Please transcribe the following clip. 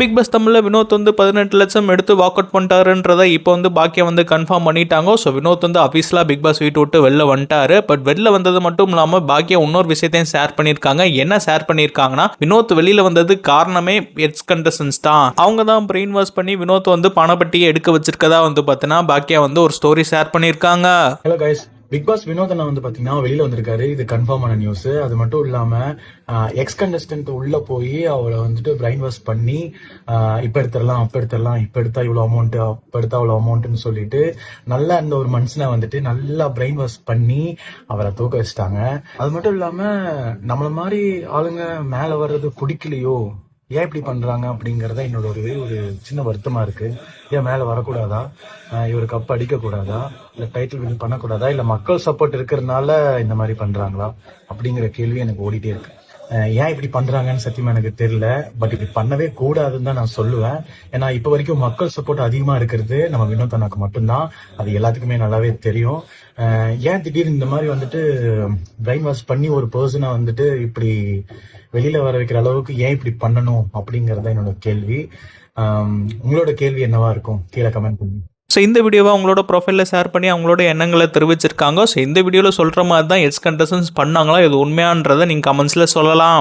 Big pass தமிழில் வினோத் வந்து பதினெட்டு லட்சம் எடுத்து வாக் அவுட் பண்ணிட்டாருன்றதை இப்போ வந்து பாக்கியம் வந்து கன்ஃபார்ம் பண்ணிட்டாங்க. ஸோ வினோத் வந்து அஃபீஸில் பிக் பாஸ் வீட்டு விட்டு வெளில வந்துட்டாரு. பட் வெளில வந்தது மட்டும் இல்லாமல் பாக்கியம் இன்னொரு விஷயத்தையும் ஷேர் பண்ணியிருக்காங்க. என்ன ஷேர் பண்ணியிருக்காங்கன்னா வினோத் வெளியில் வந்தது காரணமே எட்ஸ் கண்டஸ்டன்ஸ் தான். அவங்க தான் பிரெயின் வாஷ் பண்ணி வினோத் வந்து பணப்பட்டியை எடுக்க வச்சிருக்கதா வந்து பார்த்தீங்கன்னா பாக்கியா வந்து ஒரு ஸ்டோரி ஷேர் பண்ணியிருக்காங்க. ஹலோ கைஸ் பிக் பாஸ் வினோதனா வந்து பாத்தீங்கன்னா வெளியில வந்திருக்காரு. இது கன்ஃபார்ம் ஆன நியூஸ் அது மட்டும் இல்லாம எக்ஸ் கண்டஸ்டன்ட் உள்ள போய் அவளை வந்துட்டு பிரைன் வாஷ் பண்ணி இப்ப எடுத்துடலாம் அப்ப எடுத்துடலாம் இப்ப எடுத்தா இவ்வளவு அமௌண்ட் அப்ப எடுத்தா இவ்வளவு அமௌண்ட்னு சொல்லிட்டு நல்லா இருந்த ஒரு மனுஷனை வந்துட்டு நல்லா பிரைன் வாஷ் பண்ணி அவரை தூக்க வச்சிட்டாங்க. அது மட்டும் இல்லாம நம்மள மாதிரி ஆளுங்க மேல வர்றது பிடிக்கலையோ ஏன் இப்படி பண்ணுறாங்க அப்படிங்கிறத என்னோட ஒரு ஒரு சின்ன வருத்தமாக இருக்குது ஏன் மேலே வரக்கூடாதா? இவர் கப் அடிக்கக்கூடாதா? இல்லை டைட்டில் வின் பண்ணக்கூடாதா? இல்லை மக்கள் சப்போர்ட் இருக்கிறதுனால இந்த மாதிரி பண்ணுறாங்களா அப்படிங்கிற கேள்வி எனக்கு ஓடிட்டே இருக்கு. ஏன் இப்படி பண்ணுறாங்கன்னு சத்தியமாக எனக்கு தெரியல. பட் இப்படி பண்ணவே கூடாதுன்னு தான் நான் சொல்லுவேன். ஏன்னா இப்போ வரைக்கும் மக்கள் சப்போர்ட் அதிகமாக இருக்கிறது நம்ம வினோத் அண்ணாக்கு மட்டும்தான். அது எல்லாத்துக்குமே நல்லாவே தெரியும். ஏன் திடீர்னு இந்த மாதிரி வந்துட்டு பிரெயின் வாஷ் பண்ணி ஒரு பர்சனை வந்துட்டு இப்படி வெளியில வர வைக்கிற அளவுக்கு ஏன் இப்படி பண்ணணும் அப்படிங்கறத என்னோட கேள்வி. உங்களோட கேள்வி என்னவா இருக்கும்? கீழே கமெண்ட் பண்ணி ஸோ இந்த வீடியோவை அவங்களோட ப்ரொஃபைலில் ஷேர் பண்ணி அவங்களோட எண்ணங்களை தெரிவிச்சிருக்காங்க. ஸோ இந்த வீடியோவில் சொல்கிற மாதிரி தான் எக்ஸ் கண்டசன்ஸ் பண்ணாங்களா? இது உண்மையான்றதை நீங்கள் கமெண்ட்ஸில் சொல்லலாம்.